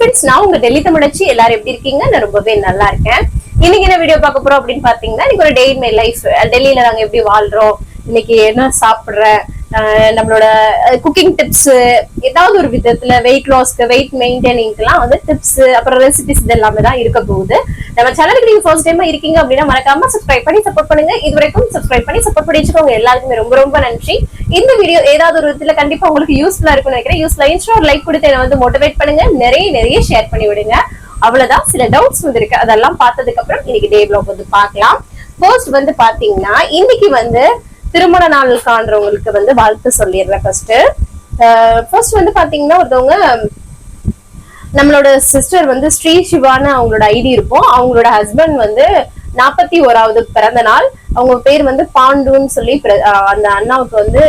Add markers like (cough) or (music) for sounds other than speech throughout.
Friends நான் உங்க டெல்லி தமிழச்சி எல்லாரும் எப்படி இருக்கீங்க? நான் ரொம்பவே நல்லா இருக்கேன். இன்னைக்கு என்ன வீடியோ பார்க்க போறோம் அப்படின்னு பாத்தீங்கன்னா இன்னைக்கு ஒரு டெய்லி மை லைஃப் டெல்லியில நாங்க எப்படி வாழ்றோம்? இன்னைக்கு என்ன சாப்பிடுறேன் நம்மளோட குக்கிங் டிப்ஸ் ஏதாவது ஒரு விதத்துல வெயிட் லாஸ்க்கு வெயிட் மெயின்டைனிங்க்குலாம் வந்து டிப்ஸ் அப்புறம் ரெசிபிஸ் இது எல்லாமே தான் இருக்க போகுது. நம்ம சேனலுக்கு நீங்க ஃபர்ஸ்ட் டைம் இருக்கீங்க அப்படின்னா மறக்காம சப்ஸ்கிரைப் பண்ணி சப்போர்ட் பண்ணுங்க. இது வரைக்கும் சப்ஸ்கிரைப் பண்ணி சப்போர்ட் பண்ணி வச்சுக்கோங்க. எல்லாருக்குமே ரொம்ப ரொம்ப நன்றி. இந்த வீடியோ ஏதாவது ஒரு விதத்துல கண்டிப்பா உங்களுக்கு யூஸ்ஃபுல்லா இருக்கும்னு நினைக்கிறேன். யூஸ்ஃபுல்லா ஒரு லைக் கொடுத்து என்ன வந்து மோட்டிவேட் பண்ணுங்க. நிறைய நிறைய ஷேர் பண்ணி விடுங்க. அவ்வளவுதான். சில டவுட்ஸ் வந்து இருக்கு அதெல்லாம் பார்த்ததுக்கு அப்புறம் இன்னைக்கு டே வ்ளாக் வந்து பார்க்கலாம். ஃபர்ஸ்ட் வந்து பாத்தீங்கன்னா இன்னைக்கு வந்து திருமண நாள் காண்றவங்களுக்கு வந்து வாழ்த்து சொல்லிடுறேன் ஃபர்ஸ்ட் ஃபர்ஸ்ட் வந்து பாத்தீங்கன்னா ஒருத்தவங்க நம்மளோட சிஸ்டர் வந்து ஸ்ரீ சிவான்னு அவங்களோட ஐடி இருக்கும். அவங்களோட ஹஸ்பண்ட் வந்து நாற்பத்தி ஓராவது பிறந்த நாள். அவங்க பேர் வந்து பாண்டுன்னு சொல்லி பிற- அந்த அண்ணாவுக்கு வந்து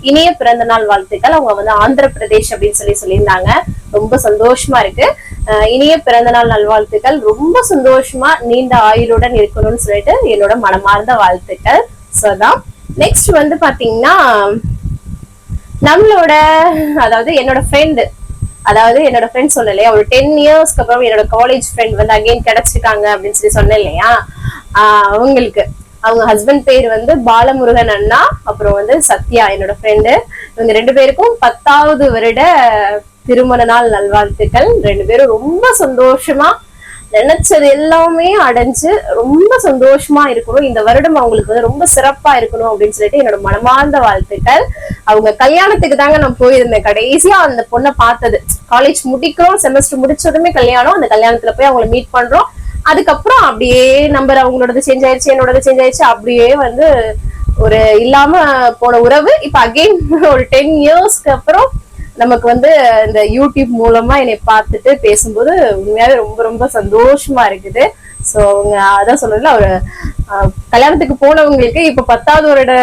இனிய பிறந்த நாள் வாழ்த்துக்கள். அவங்க வந்து ஆந்திர பிரதேஷ் அப்படின்னு சொல்லி சொல்லியிருந்தாங்க. ரொம்ப சந்தோஷமா இருக்கு. ஆஹ் இனிய பிறந்த நாள் நல்வாழ்த்துக்கள். ரொம்ப சந்தோஷமா நீண்ட ஆயுளுடன் இருக்கணும்னு சொல்லிட்டு என்னோட மனமார்ந்த வாழ்த்துக்கள். ஸோ நெக்ஸ்ட் வந்து பாத்தீங்கன்னா நம்மளோட அதாவது என்னோட ஃப்ரெண்டு அதாவது என்னோட ஃப்ரெண்ட் சொன்னேன் இல்லையா ஒரு டென் இயர்ஸ்க்கு அப்புறம் என்னோட காலேஜ் ஃப்ரெண்ட் வந்து அகைன் கிடைச்சிருக்காங்க அப்படின்னு சொல்லி சொன்னேன் இல்லையா? ஆஹ் அவங்களுக்கு அவங்க ஹஸ்பண்ட் பேர் வந்து பாலமுருகன் அண்ணா அப்புறம் வந்து சத்யா என்னோட ஃப்ரெண்டு இவங்க ரெண்டு பேருக்கும் பத்தாவது வருட திருமண நாள் நல்வாழ்த்துக்கள். ரெண்டு பேரும் ரொம்ப சந்தோஷமா நினைச்சது எல்லாமே அடைஞ்சு ரொம்ப சந்தோஷமா இருக்கணும். இந்த வருடம் அவங்களுக்கு வந்து ரொம்ப சிறப்பா இருக்கணும் அப்படின்னு சொல்லிட்டு என்னோட மனமார்ந்த வாழ்த்துக்கள். அவங்க கல்யாணத்துக்கு தாங்க நான் போயிருந்தேன். கடைசியா அந்த பொண்ணை பார்த்தது. காலேஜ் முடிக்கிறோம் செமஸ்டர் முடிச்சதுமே கல்யாணம். அந்த கல்யாணத்துல போய் அவங்கள மீட் பண்றோம். அதுக்கப்புறம் அப்படியே நம்பர் அவங்களோடது சேஞ்ச் ஆயிடுச்சு என்னோடது சேஞ்ச் ஆயிடுச்சு அப்படியே வந்து ஒரு இல்லாம போன உறவு. இப்ப அகைன் ஒரு டென் இயர்ஸ்க்கு அப்புறம் நமக்கு வந்து இந்த யூடியூப் மூலமா என்னை பார்த்துட்டு பேசும்போது உண்மையாவே ரொம்ப ரொம்ப சந்தோஷமா இருக்குது. ஸோ அவங்க அதான் சொல்றதுல ஒரு கல்யாணத்துக்கு போனவங்களுக்கு இப்ப பத்தாவது வருட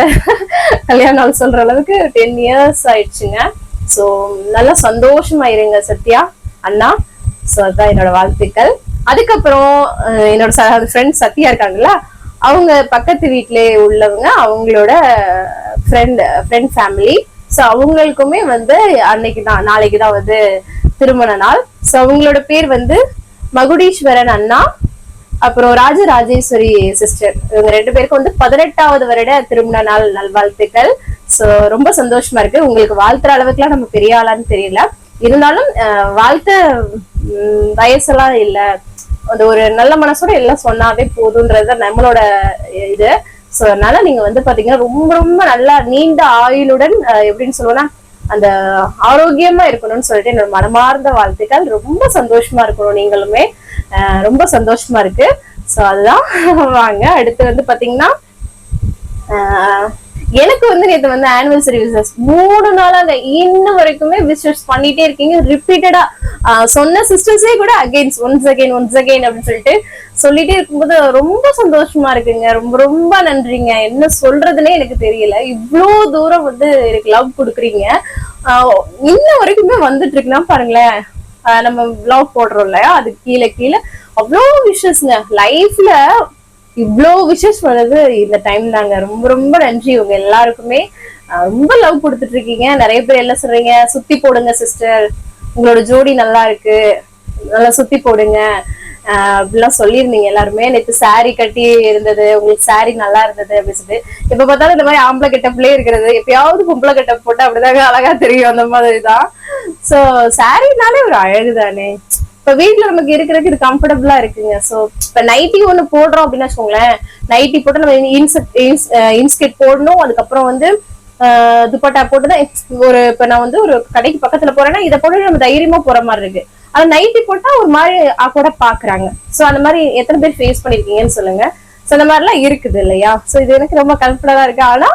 (laughs) கல்யாண நாள் சொல்ற அளவுக்கு டென் இயர்ஸ் ஆயிடுச்சுங்க. ஸோ நல்லா சந்தோஷமா இருங்க சத்யா அண்ணா. ஸோ அதான் என்னோட வாழ்த்துக்கள். அதுக்கப்புறம் என்னோட ஃப்ரெண்ட் சத்யா இருக்காங்கல்ல அவங்க பக்கத்து வீட்டிலே உள்ளவங்க அவங்களோட ஃப்ரெண்ட் ஃப்ரெண்ட் ஃபேமிலி ஸோ அவங்களுக்குமே வந்து அன்னைக்கு தான் நாளைக்கு தான் வந்து திருமண நாள். ஸோ அவங்களோட பேர் வந்து மகுடீஸ்வரன் அண்ணா அப்புறம் ராஜராஜேஸ்வரி சிஸ்டர் இவங்க ரெண்டு பேருக்கும் வந்து பதினெட்டாவது வருட திருமண நாள் நல்வாழ்த்துக்கள். ஸோ ரொம்ப சந்தோஷமா இருக்கு. உங்களுக்கு வாழ்த்துற அளவுக்குலாம் நம்ம பெரிய ஆளான்னு தெரியல. இருந்தாலும் அஹ், வாழ்த்த வயசெல்லாம் இல்ல. அந்த ஒரு நல்ல மனசோட எல்லாம் சொன்னாவே போதுன்றது நம்மளோட இது. சோ அதனால நீங்க வந்து பாத்தீங்கன்னா ரொம்ப ரொம்ப நல்லா நீண்ட ஆயுளுடன் எப்படின்னு சொல்லுவோம்னா அந்த ஆரோக்கியமா இருக்கணும்னு சொல்லிட்டு என்னோட மனமார்ந்த வாழ்த்துக்கள். ரொம்ப சந்தோஷமா இருக்கணும் நீங்களுமே. அஹ், ரொம்ப சந்தோஷமா இருக்கு. சோ அதுதான். வாங்க அடுத்து வந்து பாத்தீங்கன்னா ஆஹ் எனக்கு வந்து நேத்து வந்து ஆனுவல் சர்வீசஸ் மூணு நாளாங்க. இன்ன வரைக்குமே விசிட்ஸ் பண்ணிட்டே இருக்கீங்க. ரிப்பீட்டடா சொன்ன சிஸ்டர்ஸே கூட again once again once again அப்படின்னு சொல்லிட்டு சொல்லிட்டே இருக்கும்போது ரொம்ப சந்தோஷமா இருக்குங்க. ரொம்ப ரொம்ப நன்றிங்க. என்ன சொல்றதுன்னே எனக்கு தெரியல. இவ்வளோ தூரம் வந்து எனக்கு லவ் கொடுக்குறீங்க. இன்ன வரைக்குமே வந்துட்டு இருக்குன்னா பாருங்களேன். நம்ம vlog போடுறோம் இல்லையா? அது கீழே கீழே அவ்வளோ விஷயஸ்ங்க லைஃப்ல இவ்வளோ விஷஸ் வர்றது இந்த டைம் தாங்க. ரொம்ப ரொம்ப நன்றி. உங்க எல்லாருக்குமே ரொம்ப லவ் கொடுத்துட்டு இருக்கீங்க நிறைய பேர் என்ன சொல்றீங்க? சுத்தி போடுங்க சிஸ்டர் உங்களோட ஜோடி நல்லா இருக்கு. நல்லா சுத்தி போடுங்க. அப்படிலாம் சொல்லியிருந்தீங்க எல்லாருமே. நேற்று சாரி கட்டி இருந்தது. உங்களுக்கு சாரி நல்லா இருந்தது அப்படின்னு சொல்லிட்டு. இப்ப பார்த்தாலும் இந்த மாதிரி ஆம்பளை கெட்டப்லயே இருக்கிறது. எப்பயாவது பொம்பளை கெட்டப் போட்டு அப்படிதாங்க அழகா தெரியும் அந்த மாதிரி தான். சோ சாரினாலே ஒரு அழகு தானே இப்ப வீட்டுல நமக்கு இருக்கிறதுக்கு இது கம்ஃபர்டபுளா இருக்குங்க. சோ இப்ப நைட்டி ஒண்ணு போடுறோம் அப்படின்னு வச்சுக்கோங்களேன் நைட்டி போட்டு நம்ம இன்செட் இன்ஸ்கெட் போடணும். அதுக்கப்புறம் வந்து ஆஹ் துப்பட்டா போட்டுதான் ஒரு இப்ப நான் வந்து ஒரு கடைக்கு பக்கத்துல போறேன்னா இதை போட்டு நம்ம தைரியமா போற மாதிரி இருக்கு. ஆனா நைட்டி போட்டா ஒரு மாதிரி கூட பாக்குறாங்க. சோ அந்த மாதிரி எத்தனை பேர் ஃபேஸ் பண்ணிருக்கீங்கன்னு சொல்லுங்க. சோ அந்த மாதிரிலாம் இருக்குது இல்லையா? சோ இது எனக்கு ரொம்ப கம்ஃபர்டபுளா இருக்கு. ஆனா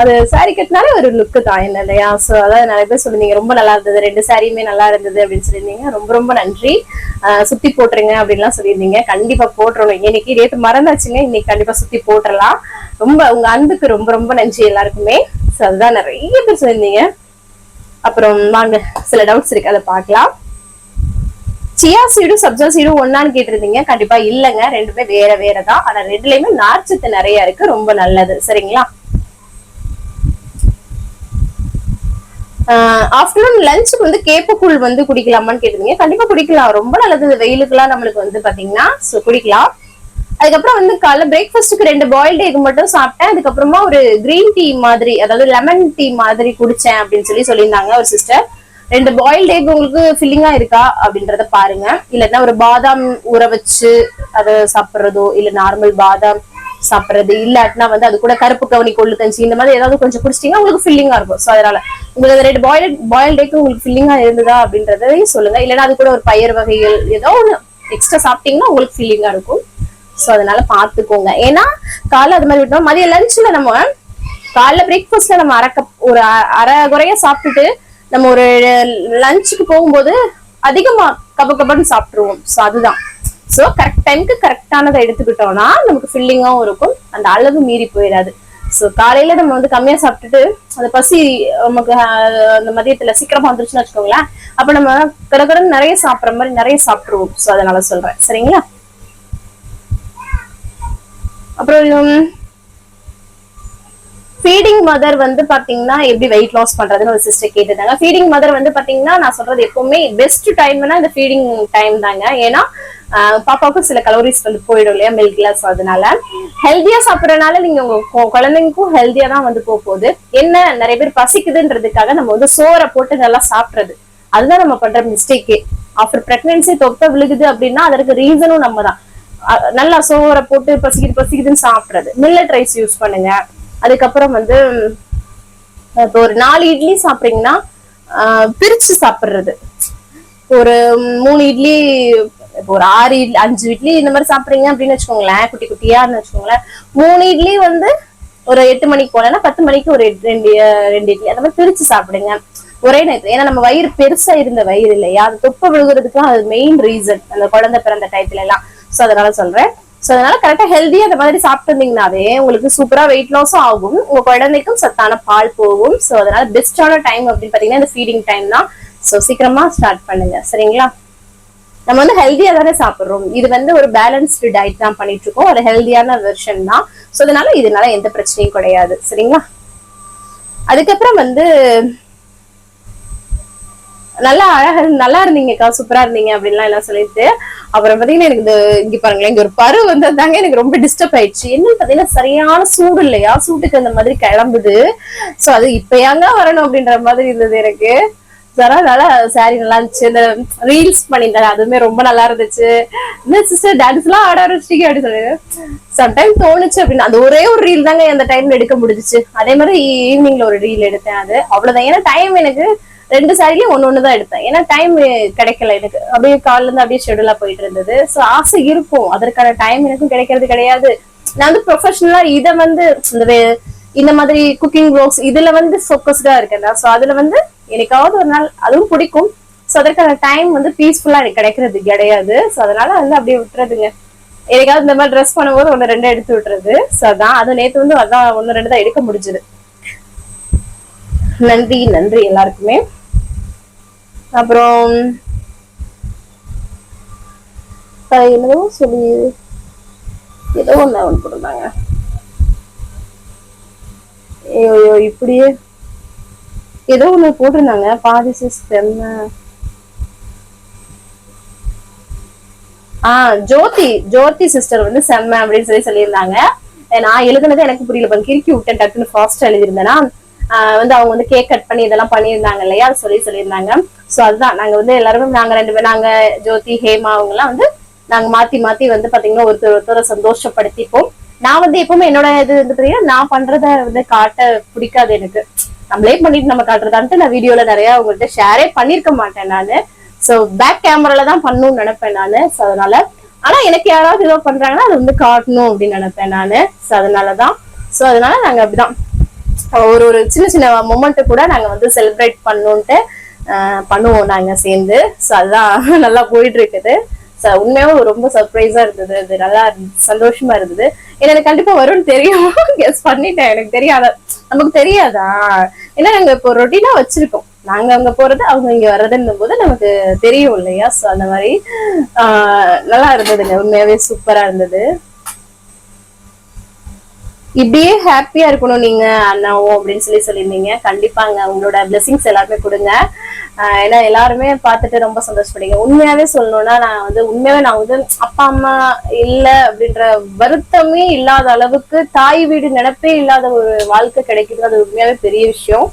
அது சாரி கட்டினாலே ஒரு லுக்கு தான் என்ன இல்லையா? சோ அதான் நிறைய பேர் சொல்லியிருந்தீங்க ரொம்ப நல்லா இருந்தது. ரெண்டு சாரியுமே நல்லா இருந்தது. அப்படின்னு சொல்லியிருந்தீங்க ரொம்ப ரொம்ப நன்றி. ஆஹ் சுத்தி போட்டுருங்க அப்படின்லாம் சொல்லியிருந்தீங்க கண்டிப்பா போட்டுறணும். இன்னைக்கு நேற்று மறந்தாச்சுங்க. இன்னைக்கு கண்டிப்பா சுத்தி போட்டுடலாம் ரொம்ப உங்க அன்புக்கு ரொம்ப ரொம்ப நன்றி எல்லாருக்குமே. சோ அதுதான் நிறைய பேர் சொல்லியிருந்தீங்க அப்புறம் வாங்க சில டவுட்ஸ் இருக்கு அதை பார்க்கலாம். சியா சீடும் சப்ஜா சீடும் ஒன்னான்னு கேட்டிருந்தீங்க. கண்டிப்பா இல்லைங்க. ரெண்டுமே வேற வேற தான் ஆனா ரெண்டுலயுமே நார்ச்சத்து நிறைய இருக்கு. ரொம்ப நல்லது. சரிங்களா? ஆஃப்டர்நூன் லஞ்சுக்கு வந்து கேப்பக்கூழ் வந்து குடிக்கலாமான்னு கேட்டிருந்தீங்க. கண்டிப்பா குடிக்கலாம். ரொம்ப நல்லது. வெயிலுக்குலாம் நம்மளுக்கு வந்து பாத்தீங்கன்னா ஸோ குடிக்கலாம். அதுக்கப்புறம் வந்து காலைல பிரேக்ஃபாஸ்ட்டுக்கு ரெண்டு பாயில்டு எக் மட்டும் சாப்பிட்டேன். அதுக்கப்புறமா ஒரு கிரீன் டீ மாதிரி அதாவது லெமன் டீ மாதிரி குடிச்சேன் அப்படின்னு சொல்லி சொல்லியிருந்தாங்க ஒரு சிஸ்டர் ரெண்டு பாயில்டு எக் உங்களுக்கு ஃபில்லிங்கா இருக்கா அப்படின்றத பாருங்க. இல்லைன்னா ஒரு பாதாம் ஊற வச்சு அதை சாப்பிட்றதோ இல்ல நார்மல் பாதாம் சாப்பிட்றது இல்லாட்டினா வந்து அது கூட கருப்பு கவனி கொள்ளு கஞ்சி இந்த மாதிரி ஏதாவது கொஞ்சம் குடிச்சிட்டீங்கன்னா உங்களுக்கு ஃபில்லிங்கா இருக்கும். ஸோ அதனால உங்களுக்கு ரெண்டு பாயில் பாயில்டு எக் உங்களுக்கு ஃபில்லிங்கா இருந்ததா அப்படின்றதையும் சொல்லுங்க. இல்லைன்னா அது கூட ஒரு பயிர் வகைகள் ஏதோ ஒன்று எக்ஸ்ட்ரா சாப்பிட்டீங்கன்னா உங்களுக்கு ஃபில்லிங்கா இருக்கும். ஸோ அதனால பார்த்துக்கோங்க. ஏன்னா காலைல அது மாதிரி விட்டோம். மதிய லஞ்சில் நம்ம காலைல பிரேக்ஃபாஸ்ட்ல நம்ம அரை கப் ஒரு அ- அரை குறைய சாப்பிட்டுட்டு நம்ம ஒரு லஞ்சுக்கு போகும்போது அதிகமா கப கபன்னு சாப்பிட்டுருவோம். ஸோ அதுதான். ஸோ கரெக்ட் டைமுக்கு கரெக்டானதை எடுத்துக்கிட்டோம்னா நமக்கு ஃபில்லிங்காகவும் இருக்கும். அந்த அளவு மீறி போயிடாது ஸோ காலையில நம்ம வந்து கம்மியா சாப்பிட்டுட்டு அந்த பசி நமக்கு அந்த மதியத்துல சீக்கிரமா வந்துருச்சுன்னு வச்சுக்கோங்களேன். அப்ப நம்ம கடகடன்னு நிறைய சாப்பிட்ற மாதிரி நிறைய சாப்பிட்டுருவோம். ஸோ அதனால சொல்றேன். சரிங்களா? அப்புறம் ஃபீடிங் மதர் வந்து பாத்தீங்கன்னா எப்படி வெயிட் லாஸ் பண்றதுன்னு ஒரு சிஸ்டர் கேட்டிருந்தாங்க. ஃபீடிங் மதர் வந்து பாத்தீங்கன்னா நான் சொல்றது எப்பவுமே பெஸ்ட் டைம்னா இந்த ஃபீடிங் டைம் தாங்க. ஏன்னா பாப்பாவுக்கும் சில கலோரிஸ் வந்து போயிடும் இல்லையா மில்க் கிளாஸ் அதனால. ஹெல்தியா சாப்பிடறதுனால நீங்க உங்க குழந்தைங்களுக்கும் ஹெல்தியா தான் வந்து போக போகுது. என்ன நிறைய பேர் பசிக்குதுன்றதுக்காக நம்ம வந்து சோறை போட்டு நல்லா சாப்பிடுறது. அதுதான் நம்ம பண்ற மிஸ்டேக்கே ஆஃப்டர் பிரெக்னன்சி தொப்பை விழுகுது அப்படின்னா அதற்கு ரீசனும் நம்ம தான். நல்லா சோறை போட்டு பசிக்குது பசிக்குதுன்னு சாப்பிடுறது. மில்லட் ரைஸ் யூஸ் பண்ணுங்க. அதுக்கப்புறம் வந்து இப்போ ஒரு நாலு இட்லி சாப்பிட்றீங்கன்னா ஆஹ் பிரிச்சு சாப்பிடுறது. ஒரு மூணு இட்லி இப்போ ஒரு ஆறு இட்லி அஞ்சு இட்லி இந்த மாதிரி சாப்பிட்றீங்க அப்படின்னு வச்சுக்கோங்களேன் குட்டி குட்டியான்னு வச்சுக்கோங்களேன். மூணு இட்லி வந்து ஒரு எட்டு மணிக்கு போனேன்னா பத்து மணிக்கு ஒரு ரெண்டு ரெண்டு இட்லி அந்த மாதிரி பிரிச்சு சாப்பிடுங்க. ஒரே நேரத்தில் ஏன்னா நம்ம வயிறு பெருசா இருந்த வயிறு இல்லையா? அது தொப்பை விழுகிறதுக்கு அது மெயின் ரீசன் அந்த குழந்தை பிறந்த டயத்துல எல்லாம். சோ அதனால சொல்றேன். சோ அதனால கரெக்டா ஹெல்தியா அந்த மாதிரி சாப்பிட்டு இருந்தீங்கன்னாவே உங்களுக்கு சூப்பரா வெயிட் லாஸும் ஆகும். உங்க குழந்தைக்கும் சத்தான பால் போகும். சோ அதனால பெஸ்டான டைம் அப்படின்னு பாத்தீங்கன்னா இந்த ஃபீடிங் டைம் தான். சோ சீக்கிரமா ஸ்டார்ட் பண்ணுங்க. சரிங்களா? நம்ம வந்து ஹெல்தியா தானே சாப்பிடுறோம். இது வந்து ஒரு பேலன்ஸ்டு டயட் தான் பண்ணிட்டு இருக்கோம் ஒரு ஹெல்தியான வெர்ஷன் தான். சோ அதனால இதனால எந்த பிரச்சனையும் கிடையாது. சரிங்களா? அதுக்கப்புறம் வந்து நல்லா அழகா நல்லா இருந்தீங்கக்கா சூப்பரா இருந்தீங்க அப்படின்லாம் எல்லாம் சொல்லிட்டு. அப்புறம் பாத்தீங்கன்னா எனக்கு இந்த இங்க பாருங்களேன் இங்க ஒரு பரு வந்ததாங்க எனக்கு ரொம்ப டிஸ்டர்ப் ஆயிடுச்சு. என்னன்னு பாத்தீங்கன்னா சரியான சூடு இல்லையா? சூட்டுக்கு அந்த மாதிரி கிளம்புது. சோ அது இப்பயாங்க வரணும் அப்படின்ற மாதிரி இருந்தது எனக்கு. சரா நல்லா சாரி நல்லா இருந்துச்சு. இந்த ரீல்ஸ் பண்ணியிருந்தாங்க அதுவுமே ரொம்ப நல்லா இருந்துச்சு. இந்த சிஸ்டர் டான்ஸ் எல்லாம் ஆட ஆரம்பிச்சிட்டீங்க அப்படின்னு சொல்லி சம்டைம் தோணுச்சு அப்படின்னு அந்த ஒரே ஒரு ரீல் தாங்க அந்த டைம்ல எடுக்க முடிஞ்சுச்சு. அதே மாதிரி ஈவினிங்ல ஒரு ரீல் எடுத்தேன் அது. அவ்வளவுதான். ஏன்னா டைம் எனக்கு ரெண்டு சாரிலையும் ஒன்று ஒன்று தான் எடுத்தேன் ஏன்னா டைம் கிடைக்கல எனக்கு. அப்படியே காலைல இருந்து அப்படியே ஷெடியூலா போயிட்டு இருந்தது. ஸோ ஆசை இருக்கும். அதற்கான டைம் எனக்கும் கிடைக்கிறது கிடையாது. நான் வந்து ப்ரொஃபஷனலா இதை வந்து இந்த இந்த மாதிரி குக்கிங் ப்ளாக்ஸ் இதுல வந்து ஃபோக்கஸ்டா இருக்கேன் சோ அதுல வந்து எனக்காவது ஒரு நாள் அதுவும் பிடிக்கும். ஸோ அதற்கான டைம் வந்து பீஸ்ஃபுல்லா எனக்கு கிடைக்கிறது கிடையாது. ஸோ அதனால வந்து அப்படியே விட்டுறதுங்க. எனக்காவது இந்த மாதிரி ட்ரெஸ் பண்ணும்போது ஒன்னு ரெண்டு எடுத்து விட்டுறது. ஸோ அதான். அது நேத்து வந்து அதான் ஒன்னு ரெண்டு தான் எடுக்க முடிஞ்சது. நன்றி நன்றி எல்லாருக்குமே. அப்புறம் என்னதோ சொல்லி ஏதோ ஒண்ணு ஒன்று போட்டிருந்தாங்க. ஐயோ இப்படியே ஏதோ ஒண்ணு போட்டிருந்தாங்க. பாதி சிஸ்டம் ஆஹ் ஜோதி ஜோதி சிஸ்டர் வந்து செம்ம அப்படின்னு சொல்லி சொல்லியிருந்தாங்க. நான் எழுதுனது எனக்கு புரியல பண்ண கிறுக்கி விட்டேன் டக்குன்னு ஃபாஸ்ட் எழுதியிருந்தேன்னா ஆஹ் வந்து அவங்க வந்து கேக் கட் பண்ணி இதெல்லாம் பண்ணியிருந்தாங்க இல்லையா? அது சொல்லி சொல்லியிருந்தாங்க. சோ அதுதான். நாங்க வந்து எல்லாருமே நாங்க ரெண்டு பேரும் நாங்க ஜோதி ஹேமா அவங்க எல்லாம் வந்து நாங்க மாத்தி மாத்தி வந்து பாத்தீங்கன்னா ஒருத்தர் ஒருத்தரை சந்தோஷப்படுத்திப்போம். நான் வந்து எப்பவுமே என்னோட இது வந்து பாத்தீங்கன்னா நான் பண்றத வந்து காட்ட பிடிக்காது எனக்கு. நம்மளே பண்ணிட்டு நம்ம காட்டுறதான்ட்டு நான் வீடியோல நிறைய உங்கள்கிட்ட ஷேரே பண்ணிருக்க மாட்டேன் நானு. சோ பேக் கேமரால தான் பண்ணணும்னு நினைப்பேன் நானு. சோ அதனால ஆனா எனக்கு யாராவது ஏதோ பண்றாங்கன்னா அது வந்து காட்டணும் அப்படின்னு நினைப்பேன் நானு. சோ அதனாலதான். சோ அதனால நாங்க அப்படிதான். ஒரு ஒரு சின்ன சின்ன மொமெண்ட் கூட நாங்க வந்து செலிப்ரேட் பண்ணணும்ட்டு பண்ணுவோம் நாங்க சேர்ந்து. ஸோ அதுதான் (laughs) நல்லா போயிட்டு இருக்குது ஸோ உண்மையாவும் ரொம்ப சர்ப்ரைஸா இருந்தது. அது நல்லா சந்தோஷமா இருந்தது. ஏன்னா எனக்கு கண்டிப்பா வரும்னு தெரியும். (laughs) கெஸ் பண்ணிட்டேன். எனக்கு தெரியாத நமக்கு தெரியாதா? ஏன்னா நாங்க இப்போ ரொட்டீனா வச்சிருக்கோம். நாங்க அங்க போறது அவங்க இங்க வர்றதுன்னும் போது நமக்கு தெரியும் இல்லையா? ஸோ அந்த மாதிரி நல்லா இருந்ததுங்க. உண்மையாவே சூப்பரா இருந்தது. இப்படியே ஹாப்பியா இருக்கணும் நீங்க அண்ணாவும் அப்படின்னு சொல்லி சொல்லியிருந்தீங்க. கண்டிப்பாங்க உங்களோட பிளெஸிங்ஸ் எல்லாருமே கொடுங்க. ஏன்னா எல்லாருமே பார்த்துட்டு ரொம்ப சந்தோஷப்படுங்க உண்மையாவே சொல்லணும்னா நான் வந்து உண்மையாவே நான் வந்து அப்பா அம்மா இல்ல அப்படின்ற வருத்தமே இல்லாத அளவுக்கு தாய் வீடு நினைப்பே இல்லாத ஒரு வாழ்க்கை கிடைக்கிறது அது உண்மையாவே பெரிய விஷயம்.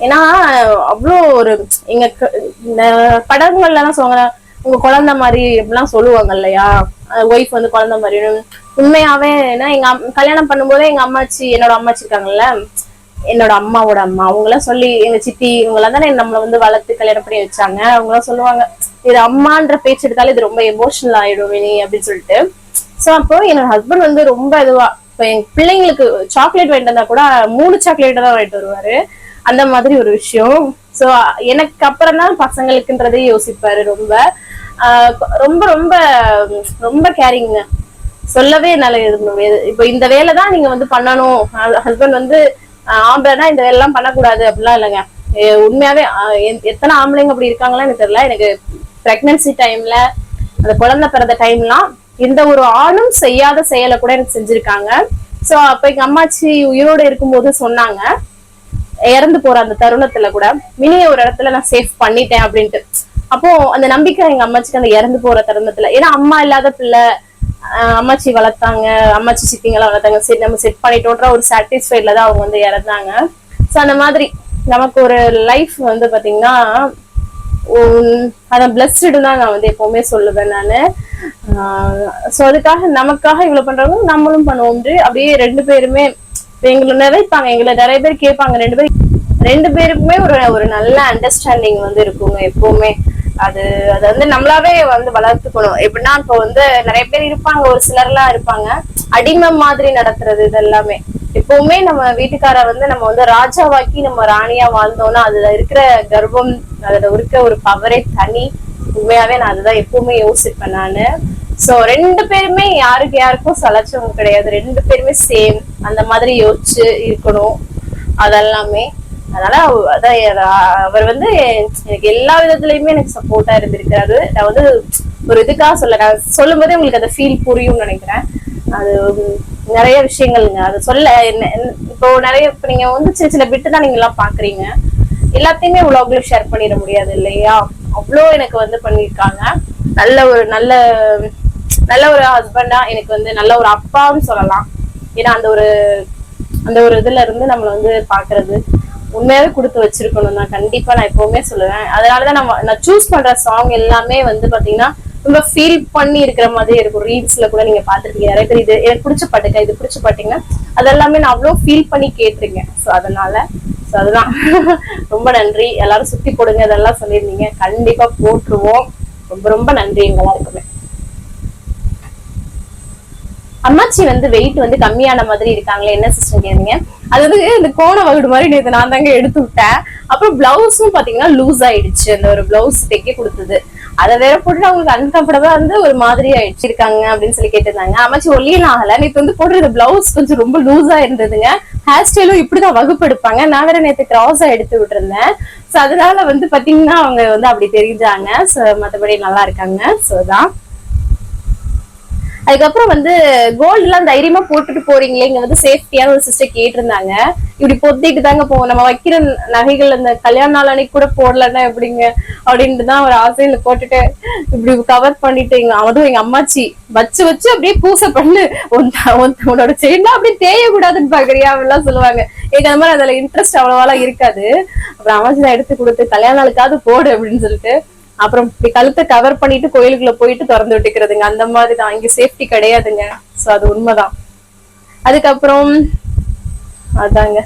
ஏன்னா அவ்வளோ ஒரு எங்க க- இந்த சொல்லுவாங்க உங்க குழந்தை மாதிரி எல்லாம் சொல்லுவாங்க இல்லையா? ஒய்ஃப் வந்து குழந்தை மாதிரி. உண்மையாவே ஏன்னா எங்க அம்- கல்யாணம் பண்ணும்போதே எங்க அம்மாச்சி என்னோட அம்மாச்சி இருக்காங்கல்ல என்னோட அம்மாவோட அம்மா அவங்களாம் சொல்லி எங்க சித்தி இவங்கெல்லாம் தானே நம்மள வந்து வளர்த்து கல்யாணம் பண்ணி வச்சாங்க. அவங்களாம் சொல்லுவாங்க இது அம்மான்ற பேச்சு எடுத்தாலும் இது ரொம்ப எமோஷனல் ஆயிடும் நீ அப்படின்னு சொல்லிட்டு. சோ அப்போ என்னோட ஹஸ்பண்ட் வந்து ரொம்ப இதுவா இப்போ என் பிள்ளைங்களுக்கு சாக்லேட் வாங்கிட்டு வந்தா கூட மூணு சாக்லேட் தான் வாங்கிட்டு வருவாரு. அந்த மாதிரி ஒரு விஷயம். சோ எனக்கு அப்புறம் தான் பசங்களுக்குன்றதே யோசிப்பாரு ரொம்ப. ஆஹ் ரொம்ப ரொம்ப ரொம்ப கேரிங்க சொல்லவே என்னால இது- இப்போ இந்த வேலை தான் நீங்க வந்து பண்ணணும். ஹஸ்பண்ட் வந்து ஆம்பளைனா இந்த வேலை எல்லாம் பண்ணக்கூடாது அப்படிலாம் இல்லைங்க. உண்மையாவே ஆஹ் எத்தனை ஆம்பளைங்க அப்படி இருக்காங்களா எனக்கு தெரியல. எனக்கு பிரெக்னன்சி டைம்ல அந்த குழந்தை பிறந்த டைம்லாம் எந்த ஒரு ஆணும் செய்யாத செயலை கூட எனக்கு செஞ்சிருக்காங்க. சோ அப்ப எங்க அம்மாச்சி உயிரோட இருக்கும்போது சொன்னாங்க. இறந்து போற அந்த தருணத்துல கூட மினிய ஒரு இடத்துல நான் சேஃப் பண்ணிட்டேன் அப்படின்ட்டு. அப்போ அந்த நம்பிக்கை எங்க அம்மாச்சிக்கு அந்த இறந்து போற தருணத்துல ஏன்னா அம்மா இல்லாத பிள்ளை அம்மாச்சி வளர்த்தாங்க அம்மாச்சி சித்திங்கெல்லாம் வளர்த்தாங்க. சரி நம்ம செட் பண்ணிட்டோன்ற ஒரு சாட்டிஸ்ஃபைட்ல தான் அவங்க வந்து இறந்தாங்க. சோ அந்த மாதிரி நமக்கு ஒரு லைஃப் வந்து பாத்தீங்கன்னா உம், பிளஸ்டு தான் நான் வந்து எப்பவுமே சொல்லுவேன் நானு. ஸோ அதுக்காக நமக்காக இவ்வளவு பண்றவங்க நம்மளும் பண்ணுவோம் அப்படியே ரெண்டு பேருமே எங்களை நிறைப்பாங்க எங்களை நிறைய பேர் கேட்பாங்க ரெண்டு பேரும் ரெண்டு பேருக்குமே ஒரு ஒரு நல்ல அண்டர்ஸ்டாண்டிங் வந்து இருக்குங்க எப்பவுமே. அது அது வந்து நம்மளாவே வந்து வளர்த்துக்கணும். எப்படின்னா இப்போ வந்து நிறைய பேர் இருப்பாங்க ஒரு சிலர்லாம் இருப்பாங்க. அடிமை மாதிரி நடத்துறது இது எல்லாமே எப்பவுமே நம்ம வீட்டுக்கார வந்து நம்ம வந்து ராஜாவாக்கி நம்ம ராணியா வாழ்ந்தோம்னா அதுல இருக்கிற கர்ப்பம் அதுல இருக்க ஒரு பவரே தனி. உண்மையாவே நான் அதுதான் எப்பவுமே யோசிப்பேன் நானு. சோ ரெண்டு பேருமே யாருக்கு யாருக்கும் சலச்சவும் கிடையாது. ரெண்டு பேருமே சேம் அந்த மாதிரி யோசிச்சு இருக்கணும். அதெல்லாமே. அதனால அதான் அவர் வந்து எனக்கு எல்லா விதத்துலயுமே எனக்கு சப்போர்ட்டா இருந்திருக்காரு நான் வந்து ஒரு இதுக்காக சொல்ல நான் சொல்லும் போதே உங்களுக்கு அந்த ஃபீல் புரியும்னு நினைக்கிறேன். அது நிறைய விஷயங்கள்ங்க. அது சொல்ல என்ன இப்போ நிறைய இப்ப நீங்க வந்து சின்ன சின்ன பிட்டு தான் நீங்க எல்லாம் பாக்குறீங்க. எல்லாத்தையுமே vlogல ஷேர் பண்ணிட முடியாது இல்லையா? அவ்வளோ எனக்கு வந்து பண்ணியிருக்காங்க. நல்ல ஒரு நல்ல நல்ல ஒரு ஹஸ்பண்டா எனக்கு வந்து நல்ல ஒரு அப்பான்னு சொல்லலாம். ஏன்னா அந்த ஒரு அந்த ஒரு இதுல இருந்து நம்மளை வந்து பாக்குறது உண்மையாவே கொடுத்து வச்சிருக்கணும் நான் கண்டிப்பா நான் எப்பவுமே சொல்லுவேன். அதனாலதான் நம்ம நான் சூஸ் பண்ற சாங் எல்லாமே வந்து பாத்தீங்கன்னா ரொம்ப ஃபீல் பண்ணி இருக்கிற மாதிரி இருக்கும். ரீல்ஸ்ல கூட நீங்க பாத்துருக்கீங்க நிறைய பேர் இது எனக்கு பிடிச்ச பாட்டுங்க இது பிடிச்ச பாட்டுங்க அதெல்லாமே நான் அவ்வளவு ஃபீல் பண்ணி கேட்டிருக்கேன். சோ அதனால சோ அதுதான். (laughs) ரொம்ப நன்றி. எல்லாரும் சுத்தி போடுங்க இதெல்லாம் சொல்லியிருந்தீங்க. கண்டிப்பா போட்டுருவோம். ரொம்ப ரொம்ப நன்றி எங்க எல்லாருக்குமே. அம்மாச்சி வந்து வெயிட் வந்து கம்மியான மாதிரி இருக்காங்களே என்ன சிஸ்டர் கேட்டீங்க? அது வந்து இந்த கோண வகுடு மாதிரி நேற்று நான் தாங்க எடுத்து விட்டேன். அப்புறம் பிளவுஸும் பாத்தீங்கன்னா லூஸ் ஆயிடுச்சு. அந்த ஒரு பிளவுஸ் தைக்க கொடுத்தது. அதை வேற போட்டு அவங்களுக்கு அன்கம்ஃபர்டபுளா வந்து ஒரு மாதிரி ஆயிடுச்சு இருக்காங்க அப்படின்னு சொல்லி கேட்டிருந்தாங்க. அம்மாச்சி ஒல்லியெல்லாம் ஆகல. நேற்று வந்து போடுற பிளவுஸ் கொஞ்சம் ரொம்ப லூஸா இருந்ததுங்க. ஹேர் ஸ்டைலும் இப்படிதான் வகுப்பு எடுப்பாங்க. நான் வேற நேற்று கிராஸா எடுத்து விட்டுருந்தேன். சோ அதனால வந்து பாத்தீங்கன்னா அவங்க வந்து அப்படி தெரிஞ்சாங்க. சோ மத்தபடி நல்லா இருக்காங்க. சோ தான் அதுக்கப்புறம் வந்து கோல்டு எல்லாம் தைரியமா போட்டுட்டு போறீங்களே இங்க வந்து சேஃப்டியான ஒரு சிஸ்டர் கேட்டிருந்தாங்க. இப்படி பொத்திட்டு தாங்க போவோம். நம்ம வைக்கிற நகைகள் அந்த கல்யாண நாள் அன்னைக்கு கூட போடலன்னா எப்படிங்க? அப்படின்ட்டு தான் ஒரு ஆசையில போட்டுட்டு இப்படி கவர் பண்ணிட்டு எங்க அதுவும் எங்க அம்மாச்சி வச்சு வச்சு அப்படியே பூசை பண்ணு. உன்னோட செயின்லாம் அப்படியே தேய கூடாதுன்னு பாக்குறியா? அப்படிலாம் சொல்லுவாங்க. எனக்கு அந்த மாதிரி அதுல இன்ட்ரெஸ்ட் அவ்வளவாலாம் இருக்காது. அப்புறம் அம்மாச்சி தான் எடுத்து கொடுத்து கல்யாண நாளுக்காவது போடு அப்படின்னு சொல்லிட்டு அப்புறம் இப்படி கழுத்தை கவர் பண்ணிட்டு கோயிலுக்குள்ள போயிட்டு திறந்து விட்டுக்கிறதுங்க. அந்த மாதிரி தான். இங்க சேஃப்டி கிடையாதுங்க. சோ அது உண்மைதான். அதுக்கப்புறம் அதாங்க.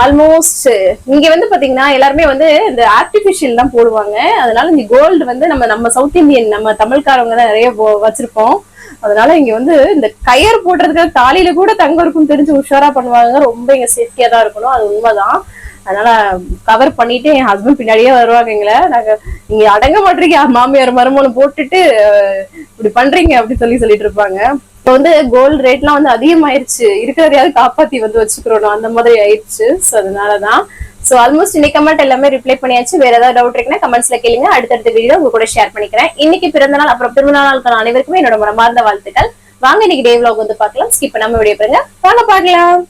ஆல்மோஸ்ட் இங்க வந்து பாத்தீங்கன்னா எல்லாருமே வந்து இந்த ஆர்டிபிஷியல் தான் போடுவாங்க. அதனால இந்த கோல்டு வந்து நம்ம நம்ம சவுத் இந்தியன் நம்ம தமிழ்காரவங்க தான் நிறைய வச்சிருப்போம். அதனால இங்க வந்து இந்த கயர் போடுறதுக்கு தாலியில கூட தங்கம் இருக்கும் தெரிஞ்சு உஷாரா பண்ணுவாங்க. ரொம்ப இங்க சேஃப்டியா தான் இருக்கணும். அது உண்மைதான். அதனால கவர் பண்ணிட்டு என் ஹஸ்பண்ட் பின்னாடியே வருவாங்க எங்களை. நாங்க நீங்க அடங்க மாட்டீங்க மாமியார் மருமகனை போட்டுட்டு இப்படி பண்றீங்க அப்படின்னு சொல்லி சொல்லிட்டு இருப்பாங்க. இப்போ வந்து கோல்டு ரேட்லாம் வந்து அதிகமாயிருச்சு. இருக்கிறதையாவது காப்பாத்தி வந்து வச்சுக்கிறோம் அந்த மாதிரி ஆயிடுச்சு ஸோ அதனாலதான். ஸோ ஆல்மோஸ்ட் இன்னைக்கு கமெண்ட் எல்லாமே ரிப்ளை பண்ணியாச்சு. வேற ஏதாவது டவுட் இருக்குன்னா கமெண்ட்ஸ்ல கேளுங்க. அடுத்தடுத்த வீடியோ உங்க கூட ஷேர் பண்ணிக்கிறேன். இன்னைக்கு பிறந்த நாள் அப்புறம் பிறந்த நாளுக்கான அனைவருக்குமே என்னோட மனமார்ந்த வாழ்த்துக்கள். வாங்க இன்னைக்கு டே வந்து பார்க்கலாம். ஸ்கிப் பண்ணாம வீடியோ பாருங்க. வாங்க பார்க்கலாம்.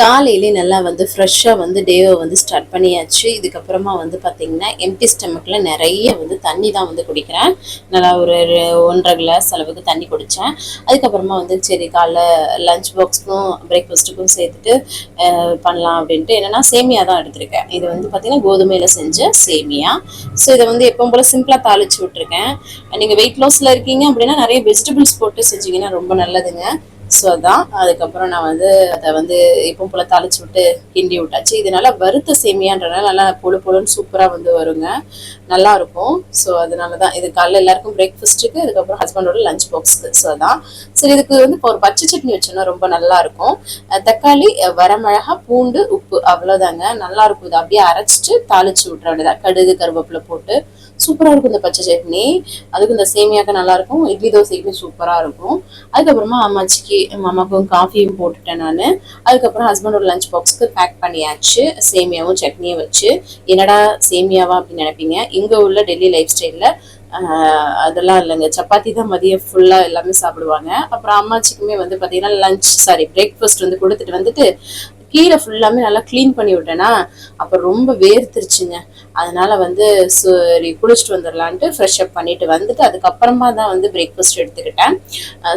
காலையிலே நல்லா வந்து ஃப்ரெஷ்ஷாக வந்து டேவை வந்து ஸ்டார்ட் பண்ணியாச்சு. இதுக்கப்புறமா வந்து பார்த்தீங்கன்னா எம்டி ஸ்டமக்கில் நிறைய வந்து தண்ணி தான் வந்து குடிக்கிறேன். நல்லா ஒரு ஒன்றரை கிளாஸ் அளவுக்கு தண்ணி குடித்தேன் அதுக்கப்புறமா வந்து சரி காலைல லஞ்ச் பாக்ஸ்க்கும் பிரேக்ஃபாஸ்ட்டுக்கும் சேர்த்துட்டு பண்ணலாம் அப்படின்ட்டு. என்னென்னா சேமியா தான் எடுத்திருக்கேன். இது வந்து பார்த்தீங்கன்னா கோதுமையில் செஞ்ச சேமியா. ஸோ இதை வந்து எப்பவும் போல் சிம்பிளாக தாளிச்சு விட்ருக்கேன் நீங்கள் வெயிட் லாஸில் இருக்கீங்க அப்படின்னா நிறைய வெஜிடபிள்ஸ் போட்டு செஞ்சீங்கன்னா ரொம்ப நல்லதுங்க. ஸோ அதான் அதுக்கப்புறம் நான் வந்து அதை வந்து இப்போ போல தாளிச்சு விட்டு கிண்டி விட்டாச்சு. இதனால வறுத்த சேமியான்றனால நல்லா பொழு பொழுன்னு சூப்பராக வந்து வருங்க. நல்லா இருக்கும். ஸோ அதனால தான் இது காலைல எல்லாருக்கும் பிரேக்ஃபாஸ்ட்டுக்கு அதுக்கப்புறம் ஹஸ்பண்டோட லஞ்ச் பாக்ஸுக்கு ஸோ அதான். சரி இதுக்கு வந்து இப்போ ஒரு பச்சை சட்னி வச்சோன்னா ரொம்ப நல்லா இருக்கும். தக்காளி அஹ் வரமிளகா பூண்டு உப்பு அவ்வளோதாங்க நல்லா இருக்கும். இதை அப்படியே அரைச்சிட்டு தாளிச்சு விட்ற வேண்டியதான் கடுகு கருவேப்பிலை போட்டு சூப்பராக இருக்கும் இந்த பச்சை சட்னி. அதுக்கு இந்த சேமியாக்க நல்லாயிருக்கும். இட்லி தோசைக்குமே சூப்பராக இருக்கும். அதுக்கப்புறமா அம்மாச்சிக்கு அம்மாவுக்கும் காஃபியும் போட்டுட்டேன் நான். அதுக்கப்புறம் ஹஸ்பண்டோட லஞ்ச் பாக்ஸ்க்கு பேக் பண்ணியாச்சு. சேமியாவும் சட்னியும் வச்சு. என்னடா சேமியாவா அப்படின்னு நினைப்பீங்க? இங்கே உள்ள டெல்லி லைஃப் ஸ்டைலில் அதெல்லாம் இல்லைங்க. சப்பாத்தி தான் மதியம் ஃபுல்லாக எல்லாமே சாப்பிடுவாங்க. அப்புறம் அம்மாச்சிக்குமே வந்து பார்த்தீங்கன்னா லஞ்ச் சாரி பிரேக்ஃபாஸ்ட் வந்து கொடுத்துட்டு வந்துட்டு கீழே ஃபுல்லாமே நல்லா க்ளீன் பண்ணி விட்டேன்னா அப்புறம் ரொம்ப வேர்த்துருச்சுங்க. அதனால வந்து சரி குளிச்சுட்டு வந்துடலான்ட்டு ஃப்ரெஷ் அப் பண்ணிட்டு வந்துட்டு அதுக்கப்புறமா தான் வந்து பிரேக்ஃபாஸ்ட் எடுத்துக்கிட்டேன்.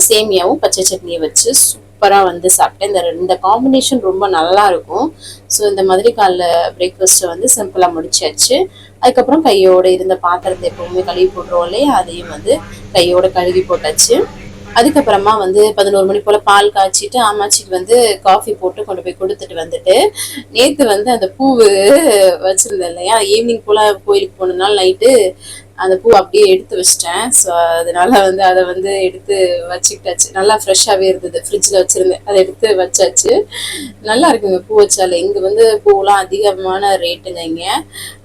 சேமியாவும் பச்சை சட்னியை வச்சு சூப்பராக வந்து சாப்பிட்டேன். இந்த இந்த காம்பினேஷன் ரொம்ப நல்லா இருக்கும். ஸோ இந்த மாதிரி காலைல பிரேக்ஃபாஸ்ட்டை வந்து சிம்பிளாக முடிச்சாச்சு. அதுக்கப்புறம் கையோடு இருந்த பாத்திரத்தை எப்பவுமே கழுவி போட்டுருவோம் இல்லையா? அதையும் வந்து கையோடு கழுவி போட்டாச்சு. அதுக்கப்புறமா வந்து பதினோரு மணி போல பால் காய்ச்சிட்டு அம்மாச்சிக்கு வந்து காஃபி போட்டு கொண்டு போய் கொடுத்துட்டு வந்துட்டு நேத்து வந்து அந்த பூவு வச்சிருந்தேன் இல்லையா? ஈவினிங் போல கோயிலுக்கு போனதுனால நைட்டு அந்த பூ அப்படியே எடுத்து வச்சிட்டேன். ஸோ அதனால வந்து அதை வந்து எடுத்து வச்சுக்கிட்டாச்சு. நல்லா ஃப்ரெஷ்ஷாகவே இருந்தது. ஃப்ரிட்ஜில் வச்சுருந்தேன். அதை எடுத்து வச்சாச்சு. நல்லா இருக்குங்க பூ வச்சாலே. இங்கே வந்து பூவெலாம் அதிகமான ரேட்டுங்க இங்கே.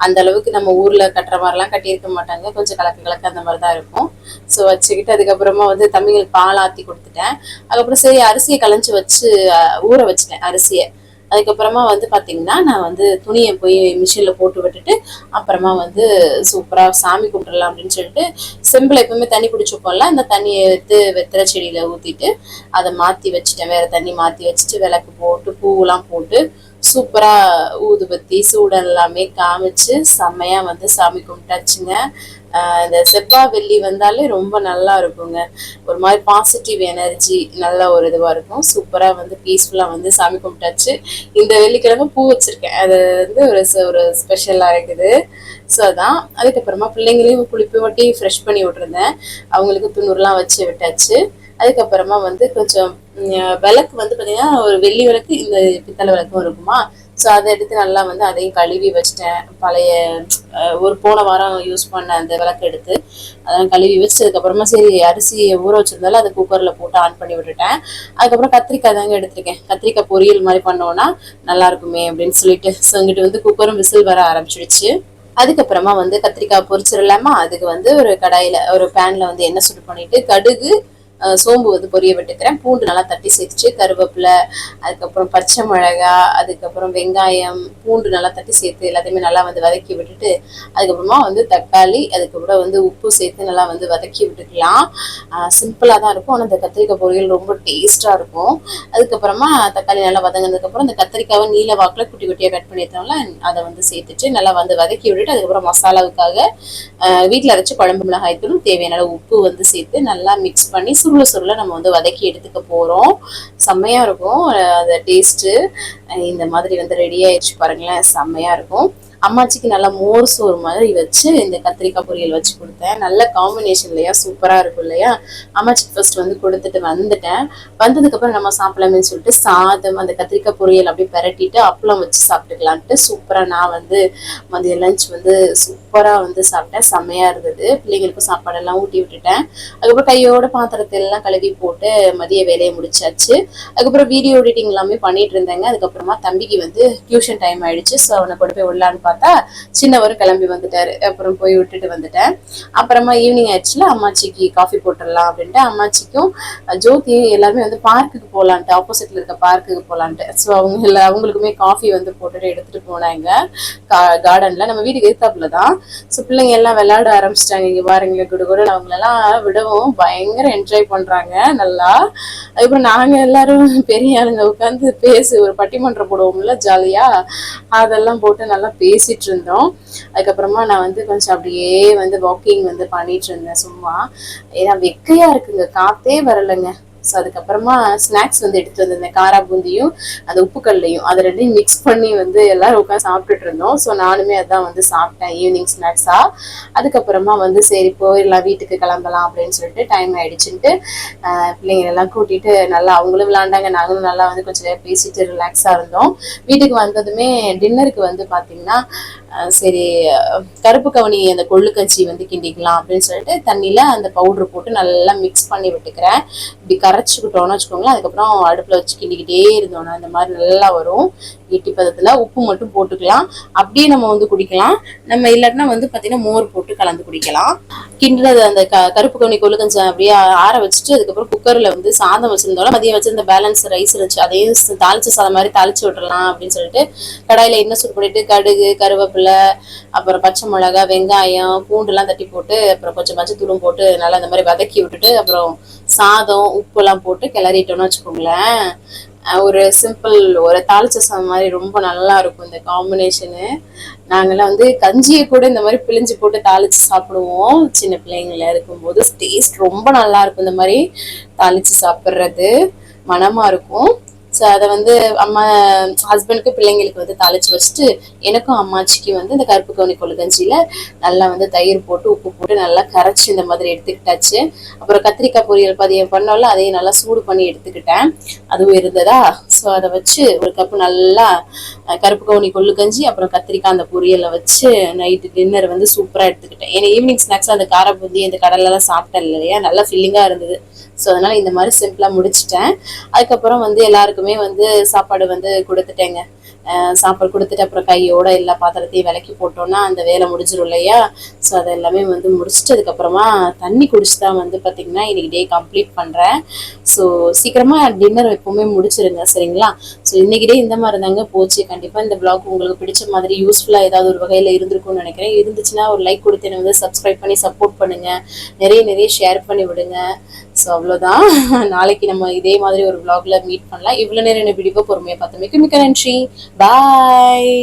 அந்த அளவுக்கு நம்ம ஊரில் கட்டுற மாதிரிலாம் கட்டியிருக்க மாட்டாங்க. கொஞ்சம் கலக்கு கலக்கு அந்த மாதிரி தான் இருக்கும். ஸோ வச்சுக்கிட்டு அதுக்கப்புறமா வந்து தம்பிங்களுக்கு பால் ஆற்றி கொடுத்துட்டேன். அதுக்கப்புறம் சரி அரிசியை களைஞ்சி வச்சு ஊற வச்சிட்டேன் அரிசியை. அதுக்கப்புறமா வந்து பார்த்தீங்கன்னா நான் வந்து துணியை போய் மிஷினில் போட்டு விட்டுட்டு அப்புறமா வந்து சூப்பராக சாமி கும்பிடலாம் அப்படின்னு சொல்லிட்டு செம்பில் எப்பவுமே தண்ணி பிடிச்சி அந்த தண்ணியை எடுத்து வெத்தலை செடியில் ஊற்றிட்டு அதை மாற்றி வச்சுட்டேன். வேறு தண்ணி மாற்றி வச்சுட்டு விளக்கு போட்டு பூவெலாம் போட்டு சூப்பராக ஊதுபத்தி சூடம் எல்லாமே காமிச்சு செம்மையாக வந்து சாமி கும்பிட்டாச்சுங்க. இந்த செவ்வாய் வெள்ளி வந்தாலே ரொம்ப நல்லா இருக்குங்க. ஒரு மாதிரி பாசிட்டிவ் எனர்ஜி நல்ல ஒரு இதுவாக இருக்கும். சூப்பராக வந்து பீஸ்ஃபுல்லாக வந்து சாமி கும்பிட்டாச்சு. இந்த வெள்ளிக்கிழமை பூ வச்சுருக்கேன். அது வந்து ஒரு ஒரு ஸ்பெஷலாக இருக்குது. ஸோ அதான். அதுக்கப்புறமா பிள்ளைங்களையும் குளிப்பு வட்டி ஃப்ரெஷ் பண்ணி விட்டுருந்தேன். அவங்களுக்கு துண்ணூறுலாம் வச்சு விட்டாச்சு. அதுக்கப்புறமா வந்து கொஞ்சம் விளக்கு வந்து பார்த்தீங்கன்னா ஒரு வெள்ளி விளக்கு இந்த பித்தளை விளக்கும் இருக்குமா? ஸோ அதை எடுத்து நல்லா வந்து அதையும் கழுவி வச்சிட்டேன். பழைய ஒரு போன வாரம் யூஸ் பண்ண அந்த விளக்கு எடுத்து அதெல்லாம் கழுவி வச்சதுக்கப்புறமா சரி அரிசி ஊற வச்சிருந்தாலும் அதை குக்கரில் போட்டு ஆன் பண்ணி விட்டுட்டேன். அதுக்கப்புறம் கத்திரிக்காய் தாங்க எடுத்திருக்கேன். கத்திரிக்காய் பொரியல் மாதிரி பண்ணோன்னா நல்லா இருக்குமே அப்படின்னு சொல்லிட்டு ஸோ இங்கிட்டு வந்து குக்கரும் விசில் வர ஆரம்பிச்சிடுச்சு. அதுக்கப்புறமா வந்து கத்திரிக்காய் பொரிச்சிடலாமா? அதுக்கு வந்து ஒரு கடாயில ஒரு பேன்ல வந்து எண்ணெய் சுடு பண்ணிட்டு கடுகு சோம்பு வந்து பொரிய விட்டுக்கிறேன். பூண்டு நல்லா தட்டி சேர்த்துச்சு கருவேப்பிலை அதுக்கப்புறம் பச்சை மிளகா அதுக்கப்புறம் வெங்காயம் பூண்டு நல்லா தட்டி சேர்த்து எல்லாத்தையுமே நல்லா வந்து வதக்கி விட்டுட்டு அதுக்கப்புறமா வந்து தக்காளி அதுக்கப்புறம் வந்து உப்பு சேர்த்து நல்லா வந்து வதக்கி விட்டுக்கலாம். சிம்பிளாக தான் இருக்கும். ஆனால் இந்த கத்திரிக்காய் பொரியல் ரொம்ப டேஸ்ட்டாக இருக்கும். அதுக்கப்புறமா தக்காளி நல்லா வதங்கினதுக்கப்புறம் இந்த கத்திரிக்காவை நீல வாக்கில் குட்டி குட்டியாக கட் பண்ணியிருந்தோம்ல அதை வந்து சேர்த்துட்டு நல்லா வந்து வதக்கி விட்டுட்டு அதுக்கப்புறம் மசாலாவுக்காக வீட்டில் அரைச்சி குழம்பு மிளகாய் தூள் தேவையான உப்பு வந்து சேர்த்து நல்லா மிக்ஸ் பண்ணி சுருள சுருள நம்ம வந்து வதக்கி எடுத்துக்க போகிறோம் செம்மையாக இருக்கும். அந்த டேஸ்ட்டு இந்த மாதிரி வந்து ரெடி ஆயிடுச்சு பாருங்களேன். செம்மையாக இருக்கும். அம்மாச்சிக்கு நல்லா மோர் சோறு மாதிரி வச்சு இந்த கத்திரிக்காய் பொரியல் வச்சு கொடுத்தேன். நல்ல காம்பினேஷன் இல்லையா? சூப்பராக இருக்கும் இல்லையா? அம்மாச்சிக்கு ஃபர்ஸ்ட் வந்து கொடுத்துட்டு வந்துட்டேன். வந்ததுக்கப்புறம் நம்ம சாப்பிடலாமேன்னு சொல்லிட்டு சாதம் அந்த கத்திரிக்காய் பொரியல் அப்படியே பரட்டிட்டு அப்பளம் வச்சு சாப்பிட்டுக்கலான்ட்டு சூப்பராக நான் வந்து மதிய லஞ்ச் வந்து சூப்பராக வந்து சாப்பிட்டேன். செம்மையாக இருந்தது. பிள்ளைங்களுக்கும் சாப்பாடெல்லாம் ஊட்டி விட்டுட்டேன். அதுக்கப்புறம் கையோட பாத்திரத்தை எல்லாம் கழுவி போட்டு மதிய வேலையை முடிச்சாச்சு. அதுக்கப்புறம் வீடியோ எடிட்டிங் எல்லாமே பண்ணிட்டு இருந்தேங்க. அதுக்கப்புறமா தம்பிக்கு வந்து டியூஷன் டைம் ஆயிடுச்சு. ஸோ அவனை கொண்டு போய் விடலான்னு பார்த்தா சின்னவர் கிளம்பி வந்துட்டாரு. அப்புறம் போய் விட்டுட்டு வந்துட்டேன். அப்புறமா ஈவினிங் ஆயிடுச்சுல அம்மாச்சிக்கு காஃபி போட்டுடலாம் அப்படின்ட்டு அம்மாச்சிக்கும் ஜோதியும் எல்லாருமே வந்து பார்க்குக்கு போகலான்ட்டு ஆப்போசிட்ல இருக்க பார்க்குக்கு போகலான்ட்டு ஸோ அவங்க எல்லா அவங்களுக்குமே காஃபி வந்து போட்டுட்டு எடுத்துட்டு போனாங்க. கார்டன்ல நம்ம வீட்டுக்கு எதிர்த்தாப்புல தான். ஸோ பிள்ளைங்க எல்லாம் விளையாட ஆரம்பிச்சிட்டாங்க. இங்கே பாருங்க குடு கூட அவங்களெல்லாம் விடவும் பயங்கர என்ஜாய் பண்றாங்க. நல்லா. அதுக்கப்புறம் நாங்க எல்லாரும் பெரிய ஆளுங்க உட்காந்து பேசி ஒரு பட்டிமன்றம் போடுவோம்ல ஜாலியா அதெல்லாம் போட்டு நல்லா பேசி பேசிட்டு இருந்தோம் அதுக்கப்புறமா நான் வந்து கொஞ்சம் அப்படியே வந்து வாக்கிங் வந்து பண்ணிட்டு இருந்தேன் சும்மா. ஏன்னா வெக்கையா இருக்குங்க. காத்தே வரலைங்க. ஸோ அதுக்கப்புறமா ஸ்நாக்ஸ் வந்து எடுத்து வந்திருந்தேன். காரா பூந்தியும் அந்த உப்புக்கல்லையும். அதை ரெண்டையும் மிக்ஸ் பண்ணி வந்து எல்லாரும் உட்காந்து சாப்பிட்டுட்டு இருந்தோம். ஸோ நானுமே அதான் வந்து சாப்பிட்டேன். ஈவினிங் ஸ்நாக்ஸாக அதுக்கப்புறமா வந்து சரி போயிடலாம் வீட்டுக்கு கிளம்பலாம் அப்படின்னு சொல்லிட்டு டைம் ஆயிடுச்சுன்ட்டு பிள்ளைங்களெல்லாம் கூட்டிகிட்டு நல்லா அவங்களும் விளாண்டாங்க நாங்களும் நல்லா வந்து கொஞ்சம் நேரம் பேசிட்டு ரிலாக்ஸாக இருந்தோம். வீட்டுக்கு வந்ததுமே டின்னருக்கு வந்து பார்த்தீங்கன்னா சரி கருப்பு கவனி அந்த கொள்ளுக்கஞ்சி வந்து கிண்டிக்கலாம் அப்படின்னு சொல்லிட்டு தண்ணியில் அந்த பவுடர் போட்டு நல்லா மிக்ஸ் பண்ணி விட்டுக்கிறேன். இப்படி கரைச்சிக்கிட்டோம்னு வச்சுக்கோங்களேன் அதுக்கப்புறம் அடுப்புல வச்சு கிண்டிக்கிட்டே இருந்தோம்னா இந்த மாதிரி நல்லா வரும். ஈட்டி பதத்துல உப்பு மட்டும் போட்டுக்கலாம். அப்படியே நம்ம வந்து குடிக்கலாம். நம்ம இல்லாட்டினா வந்து பாத்தீங்கன்னா மோர் போட்டு கலந்து குடிக்கலாம். கிண்டுறது அந்த க கருப்பு கவுனி கொள்ளு கொஞ்சம் அப்படியே ஆற வச்சுட்டு அதுக்கப்புறம் குக்கர்ல வந்து சாதம் வச்சிருந்தோம் மதியம் வச்சிருந்த பேலன்ஸ் ரைஸ் இருந்துச்சு அதையும் ச- தாளிச்ச சாதம் மாதிரி தாளிச்சு விட்டுறலாம் அப்படின்னு சொல்லிட்டு கடாயில எண்ணெய் சூடு பண்ணிட்டு கடுகு கருவேப்பிலை அப்புறம் பச்சை மிளகாய் வெங்காயம் பூண்டுலாம் தட்டி போட்டு அப்புறம் கொஞ்சம் மஞ்சத்தூளும் போட்டு நல்லா இந்த மாதிரி வதக்கி விட்டுட்டு அப்புறம் சாதம் உப்புலாம் போட்டு கிளறிட்டோம்னு வச்சுக்கோங்களேன். ஒரு சிம்பிள் ஒரு தாளிச்ச சாதம் மாதிரி ரொம்ப நல்லா இருக்கும் இந்த காம்பினேஷனு நாங்கெல்லாம் வந்து கஞ்சியை கூட இந்த மாதிரி பிழிஞ்சு போட்டு தாளிச்சு சாப்பிடுவோம். சின்ன பிள்ளைங்கள இருக்கும்போது டேஸ்ட் ரொம்ப நல்லா இருக்கும் இந்த மாதிரி தாளிச்சு சாப்பிட்றது. மனமாக இருக்கும். ஸோ அதை வந்து அம்மா ஹஸ்பண்டுக்கு பிள்ளைங்களுக்கு வந்து தாளிச்சு வச்சுட்டு எனக்கும் அம்மாச்சிக்கு வந்து இந்த கருப்பு கவுனி கொள்ளு நல்லா வந்து தயிர் போட்டு உப்பு போட்டு நல்லா கரைச்சி இந்த மாதிரி எடுத்துக்கிட்டாச்சு. அப்புறம் கத்திரிக்காய் பொரியல் பதியம் பண்ணோம்ல அதையும் நல்லா சூடு பண்ணி எடுத்துக்கிட்டேன். அதுவும் இருந்ததா? ஸோ அதை வச்சு ஒரு கப்பு நல்லா கருப்பு கவுனி கொள்ளுக்கஞ்சி அப்புறம் கத்திரிக்காய் அந்த பொரியலை வச்சு நைட்டு டின்னர் வந்து சூப்பராக எடுத்துக்கிட்டேன். ஏன்னா ஈவினிங் ஸ்நாக்ஸ் அந்த கார இந்த கடலெல்லாம் சாப்பிட்டேன் இல்லையா? நல்லா ஃபில்லிங்காக இருந்தது. ஸோ அதனால இந்த மாதிரி சிம்பிளாக முடிச்சிட்டேன். அதுக்கப்புறம் வந்து எல்லாருக்கும் வந்து சாப்பாடு வந்து கொடுத்துட்டேங்க. சாப்பாடு கொடுத்துட்டு அப்புறம் கையோட எல்லா பாத்திரத்தையும் விலக்கி போட்டோன்னா அந்த வேலை முடிஞ்சிரும் இல்லையா? ஸோ அதை எல்லாமே வந்து முடிச்சுட்டு அதுக்கப்புறமா தண்ணி குடிச்சு தான் வந்து பார்த்தீங்கன்னா இன்னைக்கு டே கம்ப்ளீட் பண்ணுறேன் ஸோ சீக்கிரமாக டின்னர் எப்பவுமே முடிச்சிருங்க சரிங்களா? ஸோ இன்னைக்கு டே இந்த மாதிரி தாங்க போச்சு. கண்டிப்பாக இந்த பிளாக் உங்களுக்கு பிடிச்ச மாதிரி யூஸ்ஃபுல்லாக ஏதாவது ஒரு வகையில் இருந்திருக்கும்னு நினைக்கிறேன். இருந்துச்சுன்னா ஒரு லைக் கொடுத்து என்னை வந்து சப்ஸ்கிரைப் பண்ணி சப்போர்ட் பண்ணுங்க. நிறைய நிறைய ஷேர் பண்ணி விடுங்க. ஸோ அவ்வளோதான் (laughs) நாளைக்கு நம்ம இதே மாதிரி ஒரு vlogல மீட் பண்ணலாம். இவ்வளோ நேரம் என்ன வீடியோ பொறுமையாக பார்த்தமைக்கு மிக்க நன்றி. பாய்